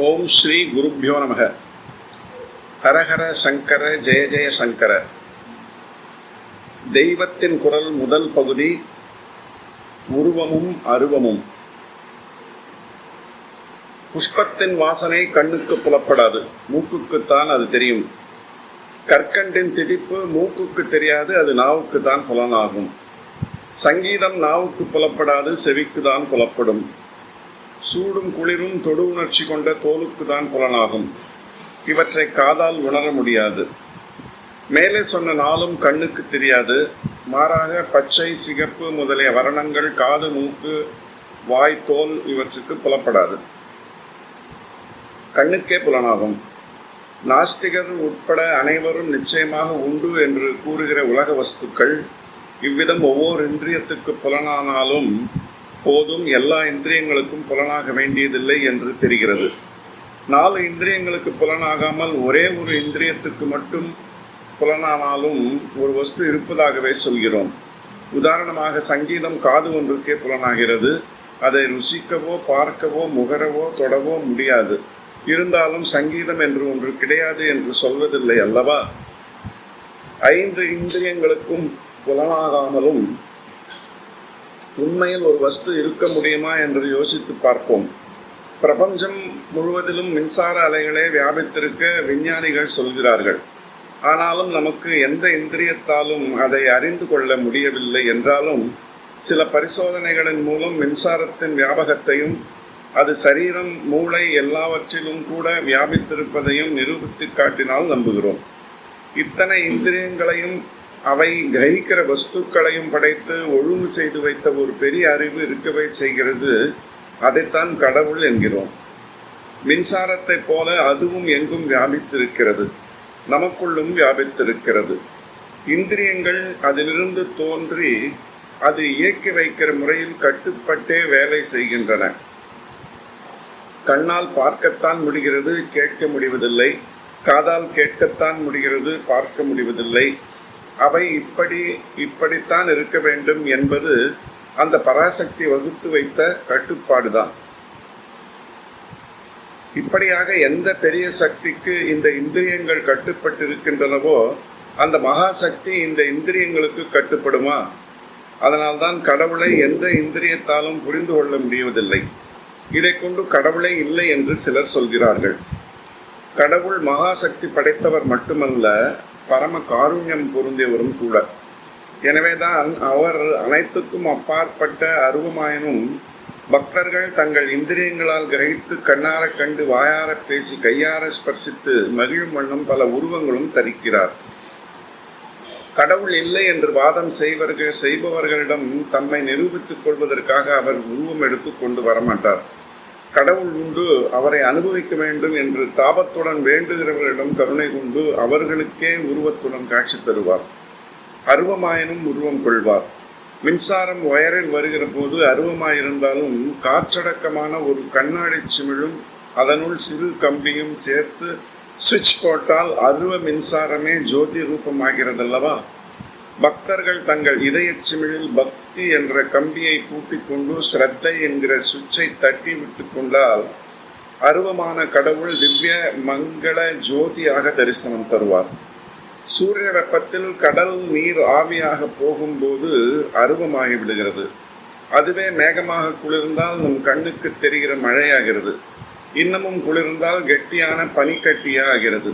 ஓம் ஸ்ரீ குருப்பியோ நமக. ஹரஹர சங்கர ஜெய ஜெய சங்கர. தெய்வத்தின் குரல் முதல் பகுதி உருவமும் அருவமும். புஷ்பத்தின் வாசனை கண்ணுக்கு புலப்படாது மூக்குக்குத்தான் அது தெரியும். கற்கண்டின் திதிப்பு மூக்குக்கு தெரியாது அது நாவுக்கு தான் புலனாகும். சங்கீதம் நாவுக்கு புலப்படாது செவிக்கு தான் புலப்படும். சூடும் குளிரும் தொடு உணர்ச்சி கொண்ட தோலுக்கு தான் புலனாகும். இவற்றை காதால் உணர முடியாது. மேலே சொன்ன நாளும் கண்ணுக்கு தெரியாது. மாறாக பச்சை சிகப்பு முதலிய வர்ணங்கள் காது மூக்கு வாய் தோல் இவற்றுக்கு புலப்படாது. கண்ணுக்கே புலனாகும். நாஸ்திகர் உட்பட அனைவரும் நிச்சயமாக உண்டு என்று கூறுகிற உலக வஸ்துக்கள் இவ்விதம் ஒவ்வொரு இந்திரியத்துக்கு புலனானாலும் போதும் எல்லா இந்திரியங்களுக்கும் புலனாக வேண்டியதில்லை என்று தெரிகிறது. நாலு இந்திரியங்களுக்கு புலனாகாமல் ஒரே ஒரு இந்திரியத்துக்கு மட்டும் புலனானாலும் ஒரு வஸ்து இருப்பதாகவே சொல்கிறோம். உதாரணமாக சங்கீதம் காது ஒன்றுக்கே புலனாகிறது. அதை ருசிக்கவோ பார்க்கவோ முகரவோ தொடவோ முடியாது. இருந்தாலும் சங்கீதம் என்று ஒன்று கிடையாது என்று சொல்வதில்லை அல்லவா? ஐந்து இந்திரியங்களுக்கும் புலனாகாமலும் உண்மையில் ஒரு வஸ்து இருக்க முடியுமா என்று யோசித்து பார்ப்போம். பிரபஞ்சம் முழுவதிலும் மின்சார அலைகளே வியாபித்திருக்க விஞ்ஞானிகள் சொல்கிறார்கள். ஆனாலும் நமக்கு எந்த இந்திரியத்தாலும் அதை அறிந்து கொள்ள முடியவில்லை என்றாலும் சில பரிசோதனைகளின் மூலம் மின்சாரத்தின் வியாபகத்தையும் அது சரீரம் மூளை எல்லாவற்றிலும் கூட வியாபித்திருப்பதையும் நிரூபித்து காட்டினால் நம்புகிறோம். இத்தனை இந்திரியங்களையும் அவை கிரகிக்கிற வஸ்துக்களையும் படைத்து ஒழுங்கு செய்து வைத்த ஒரு பெரிய அறிவு இருக்கவே செய்கிறது. அதைத்தான் கடவுள் என்கிறோம். மின்சாரத்தை போல அதுவும் எங்கும் வியாபித்திருக்கிறது. நமக்குள்ளும் வியாபித்திருக்கிறது. இந்திரியங்கள் அதிலிருந்து தோன்றி அது இயக்கி வைக்கிற முறையில் கட்டுப்பட்டே வேலை செய்கின்றன. கண்ணால் பார்க்கத்தான் முடிகிறது கேட்க முடிவதில்லை. காதால் கேட்கத்தான் முடிகிறது பார்க்க முடிவதில்லை. அவை இப்படி இப்படித்தான் இருக்க வேண்டும் என்பது அந்த பராசக்தி வகுத்து வைத்த கட்டுப்பாடுதான். இப்படியாக எந்த பெரிய சக்திக்கு இந்த இந்திரியங்கள் கட்டுப்பட்டிருக்கின்றனவோ அந்த மகாசக்தி இந்த இந்திரியங்களுக்கு கட்டுப்படுமா? அதனால்தான் கடவுளை எந்த இந்திரியத்தாலும் புரிந்து கொள்ள முடிவதில்லை. இதை கொண்டு கடவுளே இல்லை என்று சிலர் சொல்கிறார்கள். கடவுள் மகாசக்தி படைத்தவர் மட்டுமல்ல பரம காருண்யம் பொருந்தியவரும் கூட. எனவேதான் அவர் அனைத்துக்கும் அப்பாற்பட்ட அருவமாயினும் பக்தர்கள் தங்கள் இந்திரியங்களால் கிரகித்து கண்ணார கண்டு வாயார பேசி கையார ஸ்பர்சித்து மகிழும் வண்ணம் பல உருவங்களும் தரிக்கிறார். கடவுள் இல்லை என்று வாதம் செய்வர்கள் செய்பவர்களிடம் தம்மை நிரூபித்துக் கொள்வதற்காக அவர் உருவம் எடுத்து கொண்டு வரமாட்டார். கடவுள் உண்டு அவரை அனுபவிக்க வேண்டும் என்று தாபத்துடன் வேண்டுகிறவர்களிடம் கருணை கொண்டு அவர்களுக்கே உருவத்துடன் காட்சி தருவார். அருவமாயினும் உருவம் கொள்வார். மின்சாரம் ஒயரில் வருகிற போது அருவமாயிருந்தாலும் காற்றடக்கமான ஒரு கண்ணாடி சிமிழும் அதனுள் சிறு கம்பியும் சேர்த்து சுவிட்ச் போட்டால் அருவ மின்சாரமே ஜோதி ரூபமாகிறதல்லவா? பக்தர்கள் தங்கள் இதய சிமிழில் பக்தி என்ற கம்பியை பூட்டிக் கொண்டு ஸ்ரத்தை என்கிற சுவிட்சை தட்டி விட்டு கொண்டால் அருவமான கடவுள் திவ்ய மங்கள ஜோதியாக தரிசனம் தருவார். சூரிய வெப்பத்தில் கடல் நீர் ஆவியாக போகும்போது அருவமாகி விடுகிறது. அதுவே மேகமாக குளிர்ந்தால் நம் கண்ணுக்கு தெரிகிற மழையாகிறது. இன்னமும் குளிர்ந்தால் கெட்டியான பனிக்கட்டியாகிறது.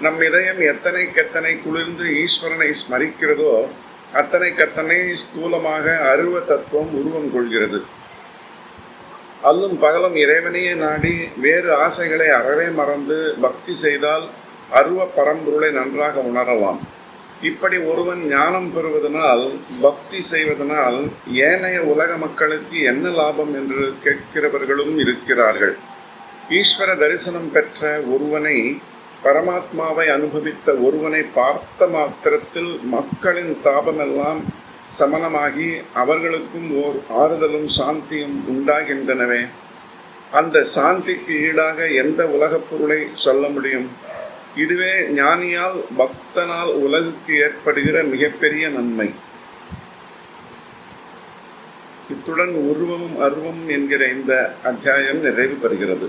நம் இதயம் எத்தனைக்கெத்தனை குளிர்ந்து ஈஸ்வரனை ஸ்மரிக்கிறதோ அத்தனை கத்தனை ஸ்தூலமாக அருவ தத்துவம் உருவம் கொள்கிறது. அல்லும் பகலும் இறைவனையே நாடி வேறு ஆசைகளை அறவே மறந்து பக்தி செய்தால் அருவ பரம்பொருளை நன்றாக உணரலாம். இப்படி ஒருவன் ஞானம் பெறுவதனால் பக்தி செய்வதனால் ஏனைய உலக மக்களுக்கு என்ன லாபம் என்று கேட்கிறவர்களும் இருக்கிறார்கள். ஈஸ்வர தரிசனம் பெற்ற ஒருவனை பரமாத்மாவை அனுபவித்த ஒருவனை பார்த்த மாத்திரத்தில் மக்களின் தாபமெல்லாம் சமனமாகி அவர்களுக்கும் ஓர் ஆறுதலும் சாந்தியும் உண்டாகின்றனவே. அந்த சாந்திக்கு ஈடாக எந்த உலகப் பொருளை சொல்ல முடியும்? இதுவே ஞானியால் பக்தனால் உலகுக்கு ஏற்படுகிற மிகப்பெரிய நன்மை. இத்துடன் உருவமும் அருவமும் என்கிற இந்த அத்தியாயம் நிறைவு பெறுகிறது